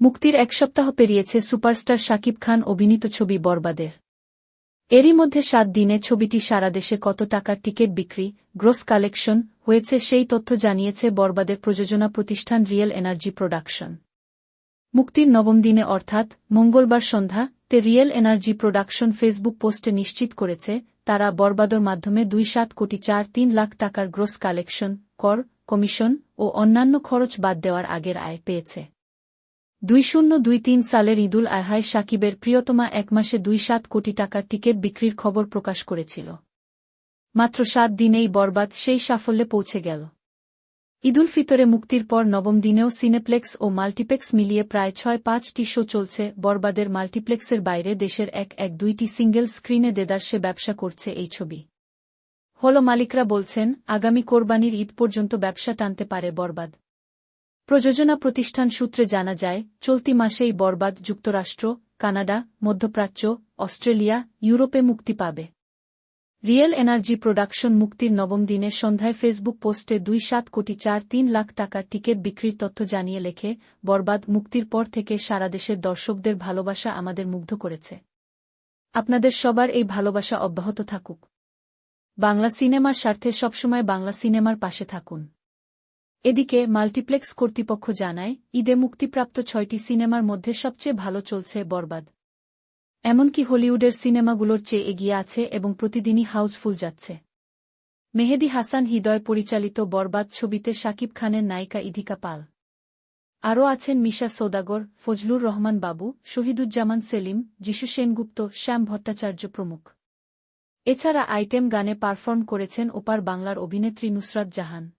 মুক্তির এক সপ্তাহ পেরিয়েছে সুপারস্টার শাকিব খান অভিনীত ছবি বরবাদের। এরই মধ্যে সাত দিনে ছবিটি সারা দেশে কত টাকার টিকিট বিক্রি, গ্রোস কালেকশন হয়েছে সেই তথ্য জানিয়েছে বরবাদের প্রযোজনা প্রতিষ্ঠান রিয়েল এনার্জি প্রোডাকশন। মুক্তির নবম দিনে অর্থাৎ মঙ্গলবার সন্ধ্যা তে রিয়েল এনার্জি প্রোডাকশন ফেসবুক পোস্টে নিশ্চিত করেছে, তারা বরবাদর মাধ্যমে দুই সাত কোটি চার তিন লাখ টাকার গ্রোস কালেকশন, কর, কমিশন ও অন্যান্য খরচ বাদ দেওয়ার আগের আয় পেয়েছে। দুই শূন্য দুই তিন সালের ঈদুল আহায় সাকিবের প্রিয়তমা এক মাসে দুই সাত কোটি টাকার টিকিট বিক্রির খবর প্রকাশ করেছিল। মাত্র সাত দিনেই বরবাদ সেই সাফল্যে পৌঁছে গেল। ঈদুল ফিতরে মুক্তির পর নবম দিনেও সিনেপ্লেক্স ও মাল্টিপ্লেক্স মিলিয়ে প্রায় ছয় পাঁচটি শো চলছে। বরবাদের মাল্টিপ্লেক্সের বাইরে দেশের এক এক দুইটি সিঙ্গেল স্ক্রিনে দেদার্সে ব্যবসা করছে এই ছবি। হল মালিকরা বলছেন, আগামী কোরবানির ঈদ পর্যন্ত ব্যবসা টানতে পারে বরবাদ। প্রযোজনা প্রতিষ্ঠান সূত্রে জানা যায়, চলতি মাসেই বরবাদ যুক্তরাষ্ট্র, কানাডা, মধ্যপ্রাচ্য, অস্ট্রেলিয়া, ইউরোপে মুক্তি পাবে। রিয়েল এনার্জি প্রোডাকশন মুক্তির নবম দিনে সন্ধ্যায় ফেসবুক পোস্টে দুই সাত কোটি চার তিন লাখ টাকার টিকিট বিক্রির তথ্য জানিয়ে লেখে, বরবাদ মুক্তির পর থেকে সারা দেশের দর্শকদের ভালোবাসা আমাদের মুগ্ধ করেছে। আপনাদের সবার এই ভালোবাসা অব্যাহত থাকুক। বাংলা সিনেমার স্বার্থে সবসময় বাংলা সিনেমার পাশে থাকুন। এদিকে মাল্টিপ্লেক্স কর্তৃপক্ষ জানায়, ঈদে মুক্তিপ্রাপ্ত ছয়টি সিনেমার মধ্যে সবচেয়ে ভালো চলছে বরবাদ। এমনকি হলিউডের সিনেমাগুলোর চেয়ে এগিয়ে আছে এবং প্রতিদিনই হাউসফুল যাচ্ছে। মেহেদি হাসান হৃদয় পরিচালিত বরবাদ ছবিতে শাকিব খানের নায়িকা ইধিকা পাল। আরও আছেন মিশা সৌদাগর, ফজলুর রহমান বাবু, শহীদুজ্জামান সেলিম, যিশু সেনগুপ্ত, শ্যাম ভট্টাচার্য প্রমুখ। এছাড়া আইটেম গানে পারফর্ম করেছেন ওপার বাংলার অভিনেত্রী নুসরাত জাহান।